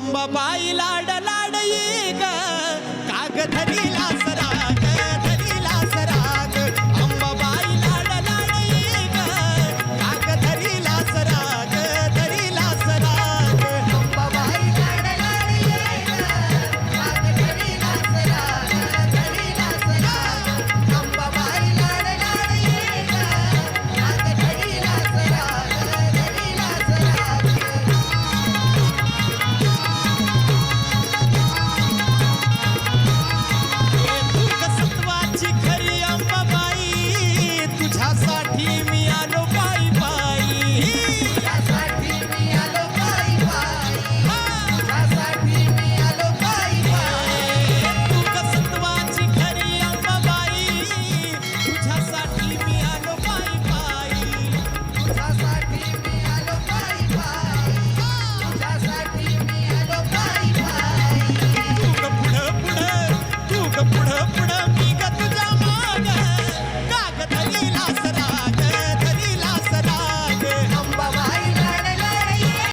அம்ப பாயிலாடலாடையே சாப்பிடாம